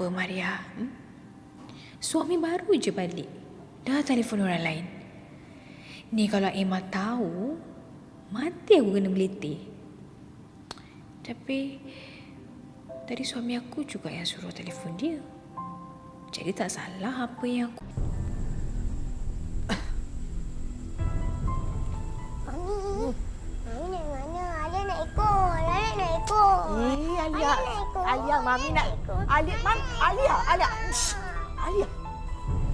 apa Maria? Hmm? Suami baru je balik. Dah telefon orang lain. Ni kalau Emma tahu, mati aku kena melitih. Tapi tadi suami aku juga yang suruh telefon dia. Jadi tak salah apa yang aku Mami. Mami nak mana? Alia nak ikut. Alia nak ikut. Eh, Alia. Alia nak ikut. Alia, Mami nak... Alia, Mam, Alia, Alia. Shh. Alia.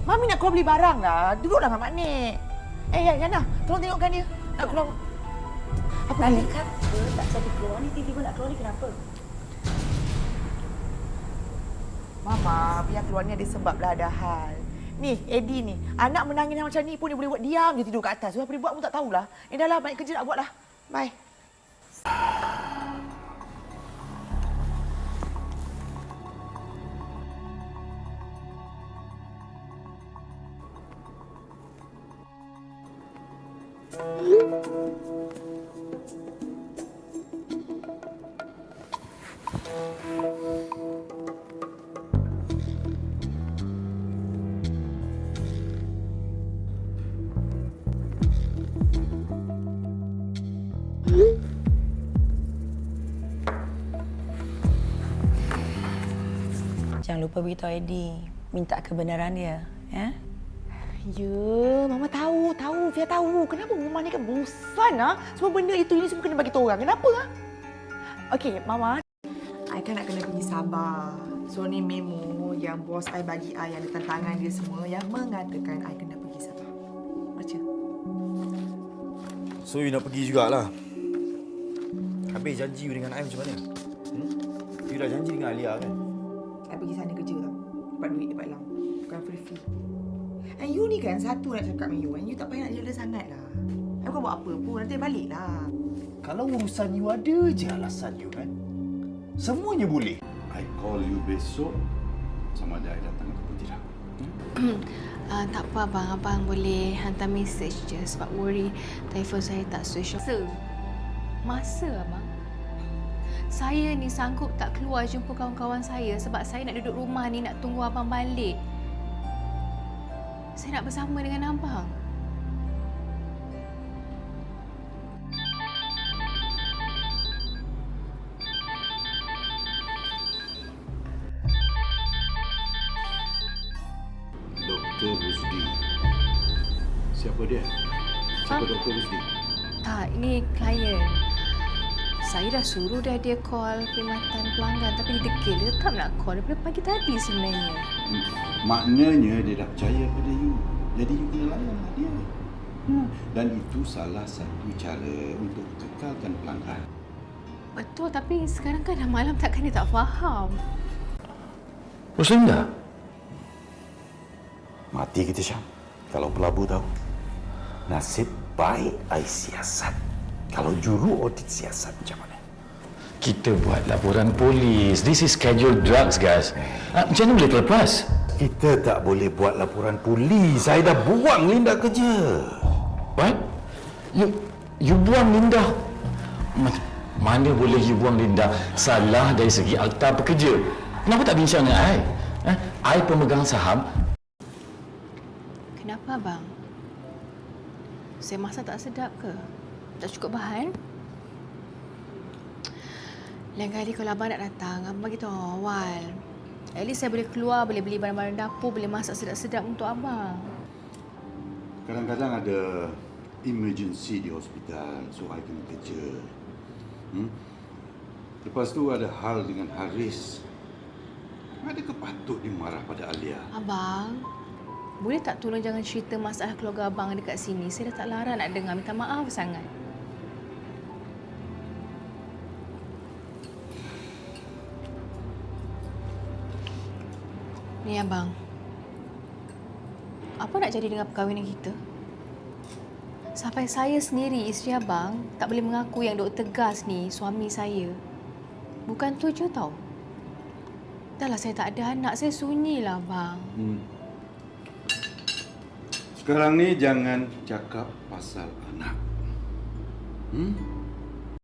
Mami nak keluar beli barang lah. Duduklah dengan Mak Nik. Eh, ya, Yana. Tolong tengokkan dia. Nak keluar. Apa ni? kata tak jadi keluar ni tiba-tiba nak keluar ni kenapa? Mama, biar keluar ni ada sebab lah ada hal. Ni, Eddie ni. Anak menangis macam ni pun dia boleh buat diam je tidur kat atas. Apa dia buat pun tak tahulah. Eh, dah lah. Banyak kerja nak buat lah. Bye. Jangan lupa beritahu Eddie. Minta kebenaran dia. Ya? Ya, Mama tahu, tahu. Fia tahu. Kenapa rumah ni kan bosan ah? Semua benda itu ini semua kena bagi tahu orang. Kenapa ah? Okey, Mama. I kan nak kena pergi Sabah. So ni memo yang bos I bagi I yang ada tantangan dia semua yang mengatakan I kena pergi Sabah. Baca. So you nak pergi jugalah. Habis janji you dengan I macam mana? Hmm? You dah janji dengan Alia kan? I pergi sana kerja tau. Dapat duit, dapat lam. Bukan free-free. And you ni kan satu nak cakap dengan you. And you tak payah nak jela sangat lah. I bukan buat apa pun. Nanti balik lah. Kalau urusan you ada je alasan you kan? Semuanya boleh. I call you besok sama ada I datang ataupun tidak. Hmm? Uh, tak apa abang, abang boleh hantar message je sebab worry telefon saya tak switch off. Masa? Masa abang? Saya ni sanggup tak keluar jumpa kawan-kawan saya sebab saya nak duduk rumah ni nak tunggu abang balik. Saya nak bersama dengan abang. Dr. Rusdi. Siapa dia? Siapa Ah. Dr. Rusdi? Tak, ini klien. Saya dah suruh dah dia call perkhidmatan pelanggan tapi dia degil. Dia tetap nak call daripada pagi tadi sebenarnya. Hmm. Maknanya dia dah percaya pada you. Jadi you kena layanlah dia. Hmm. Dan itu salah satu cara untuk kekalkan pelanggan. Betul tapi sekarang kan dah malam takkan dia tak faham. Roslinda? Mati kita Syam. Kalau pelabu tahu. Nasib baik I siasat. Kalau juru audit siasat macam mana? Kita buat laporan polis. This is scheduled drugs, guys. Ah, macam mana boleh terlepas? Kita tak boleh buat laporan polis. Saya dah buang Linda kerja. What? You you buang Linda? Ma- Mana boleh you buang Linda? Salah dari segi akta pekerja. Kenapa tak bincang dengan I? Eh, I pemegang saham. Kenapa bang? Saya masak tak sedap ke? Tak cukup bahan? Lain kali kalau abang nak datang, abang bagi tahu awal. At least saya boleh keluar, boleh beli barang-barang dapur, boleh masak sedap-sedap untuk abang. Kadang-kadang ada emergency di hospital, so I kena kerja. Hmm? Lepas tu ada hal dengan Haris. Adakah patut dia marah pada Alia? Abang, boleh tak tolong jangan cerita masalah keluarga abang dekat sini? Saya dah tak larang nak dengar. Minta maaf sangat. Ni abang. Apa nak jadi dengan perkahwinan kita? Sampai saya sendiri, isteri abang, tak boleh mengaku yang Dr. Gas ni suami saya. Bukan tu je tau. Dahlah saya tak ada anak, saya sunyilah bang. Hmm. Sekarang ni jangan cakap pasal anak. Hmm?